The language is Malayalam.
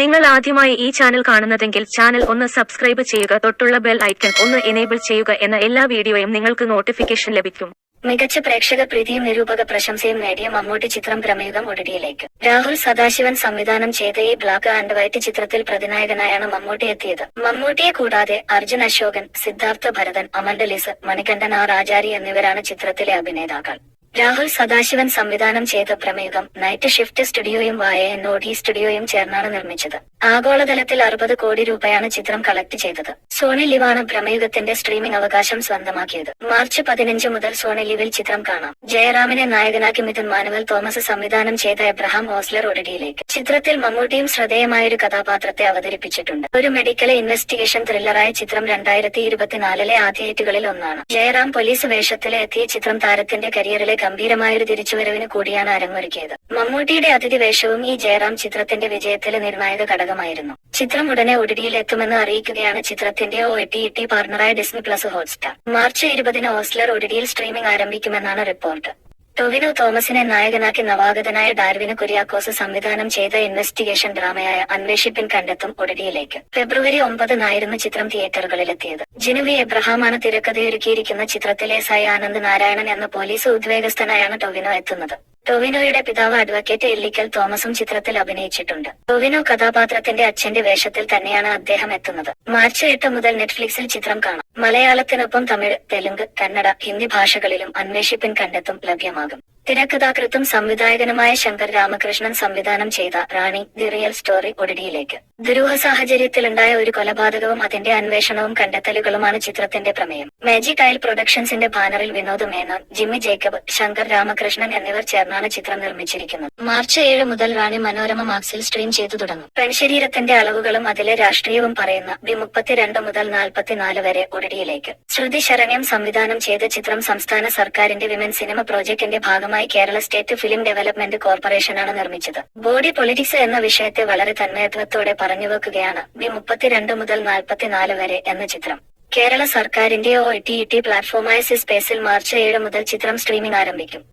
നിങ്ങൾ ആദ്യമായി ഈ ചാനൽ കാണുന്നതെങ്കിൽ ചാനൽ ഒന്ന് സബ്സ്ക്രൈബ് ചെയ്യുക തൊട്ടുള്ള ബെൽ ഐക്കൺ ഒന്ന് എനേബിൾ ചെയ്യുക എന്ന എല്ലാ വീഡിയോയും നിങ്ങൾക്ക് നോട്ടിഫിക്കേഷൻ ലഭിക്കും. മികച്ച പ്രേക്ഷക പ്രീതിയും നിരൂപക പ്രശംസയും നേടിയ മമ്മൂട്ടി ചിത്രം പ്രമേയം ഒടിയിലേക്ക് രാഹുൽ സദാശിവൻ സംവിധാനം ചെയ്ത ഈ ബ്ലാക്ക് ആൻഡ് വൈറ്റ് ചിത്രത്തിൽ പ്രതിനായകനായാണ് മമ്മൂട്ടി എത്തിയത്. മമ്മൂട്ടിയെ കൂടാതെ അർജുൻ അശോകൻ സിദ്ധാർത്ഥ ഭരതൻ അമൻഡലിസ് മണികണ്ഠൻ ആർ ആചാരി എന്നിവരാണ് ചിത്രത്തിലെ അഭിനേതാക്കൾ. രാഹുൽ സദാശിവൻ സംവിധാനം ചെയ്ത പ്രമേഹം നൈറ്റ് ഷിഫ്റ്റ് സ്റ്റുഡിയോയും വായ എന്നോടി സ്റ്റുഡിയോയും ചേർന്നാണ് നിർമ്മിച്ചത്. ആഗോളതലത്തിൽ അറുപത് കോടി രൂപയാണ് ചിത്രം കളക്ട് ചെയ്തത്. സോണി ലിവാണ് പ്രമേഹത്തിന്റെ സ്ട്രീമിംഗ് അവകാശം സ്വന്തമാക്കിയത്. മാർച്ച് പതിനഞ്ച് മുതൽ സോണി ലിവിൽ ചിത്രം കാണാം. ജയറാമിനെ നായകനാക്കി മിഥുൻ മാനുവൽ തോമസ് സംവിധാനം ചെയ്ത എബ്രഹാം ഹോസ്ലർ ഒഡിയിലേക്ക് ചിത്രത്തിൽ മമ്മൂട്ടിയും ശ്രദ്ധേയമായ ഒരു കഥാപാത്രത്തെ അവതരിപ്പിച്ചിട്ടുണ്ട്. ഒരു മെഡിക്കൽ ഇൻവെസ്റ്റിഗേഷൻ ത്രില്ലറായ ചിത്രം രണ്ടായിരത്തി ഇരുപത്തിനാലിലെ ആദ്യഹിറ്റുകളിൽ ഒന്നാണ്. ജയറാം പോലീസ് വേഷത്തിലെ എത്തിയ ചിത്രം താരത്തിന്റെ കരിയറിലെ ഗംഭീരമായൊരു തിരിച്ചുവരവിന് കൂടിയാണ് അരങ്ങൊരുക്കിയത്. മമ്മൂട്ടിയുടെ അതിഥി വേഷവും ഈ ജയറാം ചിത്രത്തിന്റെ വിജയത്തിലെ നിർണായക ഘടകമായിരുന്നു ചിത്രം ഉടനെ ഒടിടിയിൽ എത്തുമെന്ന് അറിയിക്കുകയാണ് ചിത്രത്തിന്റെ ഒ ടി ടി പാർട്ണറായ ഡിസ്നി പ്ലസ് ഹോട്ട്സ്റ്റാർ. മാർച്ച് ഇരുപതിന് ഓസ്ലർ ഒടിടിയിൽ സ്ട്രീമിംഗ് ആരംഭിക്കുമെന്നാണ് റിപ്പോർട്ട്. ടൊവിനോ തോമസിനെ നായകനാക്കി നവാഗതനായ ഡാർവിന് കുര്യാക്കോസ് സംവിധാനം ചെയ്ത ഇൻവെസ്റ്റിഗേഷൻ ഡ്രാമയായ അന്വേഷിപ്പിൻ കണ്ടെത്തും ഒടിടിയിലേക്ക് ഫെബ്രുവരി ഒമ്പതിനായിരുന്നു ചിത്രം തിയേറ്ററുകളിലെത്തിയത്. ജിനുവി എബ്രഹാമാണ് തിരക്കഥയൊരുക്കിയിരിക്കുന്ന ചിത്രത്തിലെ സായി ആനന്ദ് നാരായണൻ എന്ന പോലീസ് ഉദ്യോഗസ്ഥനായാണ് ടൊവിനോ എത്തുന്നത്. ടൊവിനോയുടെ പിതാവ് അഡ്വക്കേറ്റ് എല്ലിക്കൽ തോമസും ചിത്രത്തിൽ അഭിനയിച്ചിട്ടുണ്ട്. ടൊവിനോ കഥാപാത്രത്തിന്റെ അച്ഛന്റെ വേഷത്തിൽ തന്നെയാണ് അദ്ദേഹം എത്തുന്നത്. മാർച്ച് എട്ട് മുതൽ നെറ്റ്ഫ്ലിക്സിൽ ചിത്രം കാണാം. മലയാളത്തിനൊപ്പം തമിഴ് തെലുങ്ക് കന്നഡ ഹിന്ദി ഭാഷകളിലും അന്വേഷിപ്പിൻ കണ്ടെത്തും ലഭ്യമാകും. തിരക്കഥാകൃത്തും സംവിധായകനുമായ ശങ്കർ രാമകൃഷ്ണൻ സംവിധാനം ചെയ്ത റാണി ദി റിയൽ സ്റ്റോറി ഒടിടിയിലേക്ക്. ദുരൂഹ സാഹചര്യത്തിലുണ്ടായ ഒരു കൊലപാതകവും അതിന്റെ അന്വേഷണവും കണ്ടെത്തലുകളുമാണ് ചിത്രത്തിന്റെ പ്രമേയം. മാജിക് അയൽ പ്രൊഡക്ഷൻസിന്റെ ബാനറിൽ വിനോദ് മേനോൻ ജിമ്മി ജേക്കബ് ശങ്കർ രാമകൃഷ്ണൻ എന്നിവർ ചേർന്നാണ് ചിത്രം നിർമ്മിച്ചിരിക്കുന്നത്. മാർച്ച് ഏഴ് മുതൽ റാണി മനോരമ മാക്സിൽ സ്ട്രീം ചെയ്തു തുടങ്ങും. പെൺശരീരത്തിന്റെ അളവുകളും അതിലെ രാഷ്ട്രീയവും പറയുന്ന ബി മുപ്പത്തിരണ്ട് മുതൽ നാൽപ്പത്തിനാല് വരെ ഒടിടിയിലേക്ക്. ശ്രുതി ശരണ്യം സംവിധാനം ചെയ്ത ചിത്രം സംസ്ഥാന സർക്കാരിന്റെ വിമൻ സിനിമ പ്രോജക്ടിന്റെ ഭാഗമായി കേരള സ്റ്റേറ്റ് ഫിലിം ഡെവലപ്മെന്റ് കോർപ്പറേഷനാണ് നിർമ്മിച്ചത്. ബോഡി പൊളിറ്റിക്സ് എന്ന വിഷയത്തെ വളരെ തന്മയത്വത്തോടെ പറഞ്ഞു വെക്കുകയാണ് ബി മുപ്പത്തിരണ്ട് മുതൽ നാൽപ്പത്തിനാല് വരെ എന്ന ചിത്രം. കേരള സർക്കാരിന്റെ ഒ ടി ടി പ്ലാറ്റ്ഫോമായ സി സ്പേസിൽ മാർച്ച് ഏഴ് മുതൽ ചിത്രം സ്ട്രീമിംഗ് ആരംഭിക്കും.